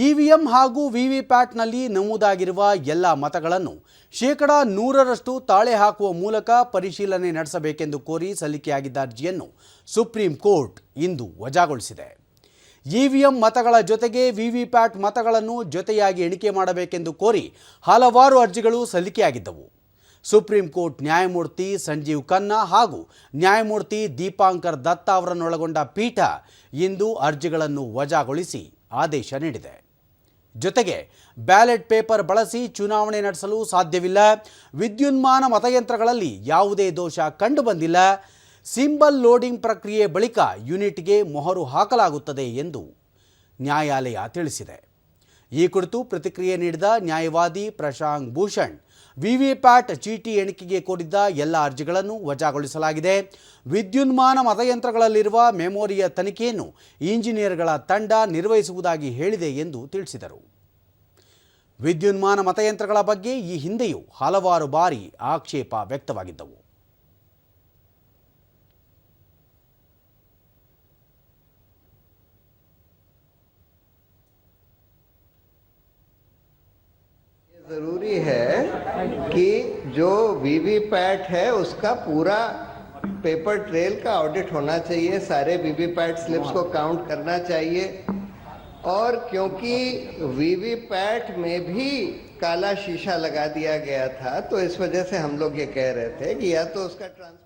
EVM ಹಾಗೂ ವಿವಿಪ್ಯಾಟ್ನಲ್ಲಿ ನಮೂದಾಗಿರುವ ಎಲ್ಲ ಮತಗಳನ್ನು ಶೇಕಡ ನೂರರಷ್ಟು ತಾಳೆ ಹಾಕುವ ಮೂಲಕ ಪರಿಶೀಲನೆ ನಡೆಸಬೇಕೆಂದು ಕೋರಿ ಸಲ್ಲಿಕೆಯಾಗಿದ್ದ ಅರ್ಜಿಯನ್ನು ಸುಪ್ರೀಂ ಕೋರ್ಟ್ ಇಂದು ವಜಾಗೊಳಿಸಿದೆ. ಇವಿಎಂ ಮತಗಳ ಜೊತೆಗೆ ವಿವಿಪ್ಯಾಟ್ ಮತಗಳನ್ನು ಜೊತೆಯಾಗಿ ಎಣಿಕೆ ಮಾಡಬೇಕೆಂದು ಕೋರಿ ಹಲವಾರು ಅರ್ಜಿಗಳು ಸಲ್ಲಿಕೆಯಾಗಿದ್ದವು. ಸುಪ್ರೀಂ ಕೋರ್ಟ್ ನ್ಯಾಯಮೂರ್ತಿ ಸಂಜೀವ್ ಖನ್ನಾ ಹಾಗೂ ನ್ಯಾಯಮೂರ್ತಿ ದೀಪಾಂಕರ್ ದತ್ತ ಅವರನ್ನೊಳಗೊಂಡ ಪೀಠ ಇಂದು ಅರ್ಜಿಗಳನ್ನು ವಜಾಗೊಳಿಸಿ ಆದೇಶ ನೀಡಿದೆ. ಜೊತೆಗೆ ಬ್ಯಾಲೆಟ್ ಪೇಪರ್ ಬಳಸಿ ಚುನಾವಣೆ ನಡೆಸಲು ಸಾಧ್ಯವಿಲ್ಲ. ವಿದ್ಯುನ್ಮಾನ ಮತಯಂತ್ರಗಳಲ್ಲಿ ಯಾವುದೇ ದೋಷ ಕಂಡುಬಂದಿಲ್ಲ. ಸಿಂಬಲ್ ಲೋಡಿಂಗ್ ಪ್ರಕ್ರಿಯೆ ಬಳಿಕ ಯೂನಿಟ್ಗೆ ಮೊಹರು ಹಾಕಲಾಗುತ್ತದೆ ಎಂದು ನ್ಯಾಯಾಲಯ ತಿಳಿಸಿದೆ. ಈ ಕುರಿತು ಪ್ರತಿಕ್ರಿಯೆ ನೀಡಿದ ನ್ಯಾಯವಾದಿ ಪ್ರಶಾಂಕ್ ಭೂಷಣ್, ವಿವಿಪ್ಯಾಟ್ ಚೀಟಿ ಎಣಿಕೆಗೆ ಕೋರಿದ್ದ ಎಲ್ಲ ಅರ್ಜಿಗಳನ್ನು ವಜಾಗೊಳಿಸಲಾಗಿದೆ. ವಿದ್ಯುನ್ಮಾನ ಮತಯಂತ್ರಗಳಲ್ಲಿರುವ ಮೆಮೊರಿಯ ತನಿಖೆಯನ್ನು ಇಂಜಿನಿಯರ್ಗಳ ತಂಡ ನಿರ್ವಹಿಸುವುದಾಗಿ ಹೇಳಿದೆ ಎಂದು ತಿಳಿಸಿದರು. ವಿದ್ಯುನ್ಮಾನ ಮತಯಂತ್ರಗಳ ಬಗ್ಗೆ ಈ ಹಿಂದೆಯೂ ಹಲವಾರು ಬಾರಿ ಆಕ್ಷೇಪ ವ್ಯಕ್ತವಾಗಿದ್ದವು. ज़रूरी है कि जो वीवीपैट है, उसका पूरा पेपर ट्रेल का ऑडिट होना चाहिए, सारे वीवीपैट स्लिप्स को काउंट करना चाहिए। और क्योंकि वीवीपैट में भी काला शीशा लगा दिया गया था तो इस वजह से हम लोग ये कह रहे थे कि या तो उसका ट्रांस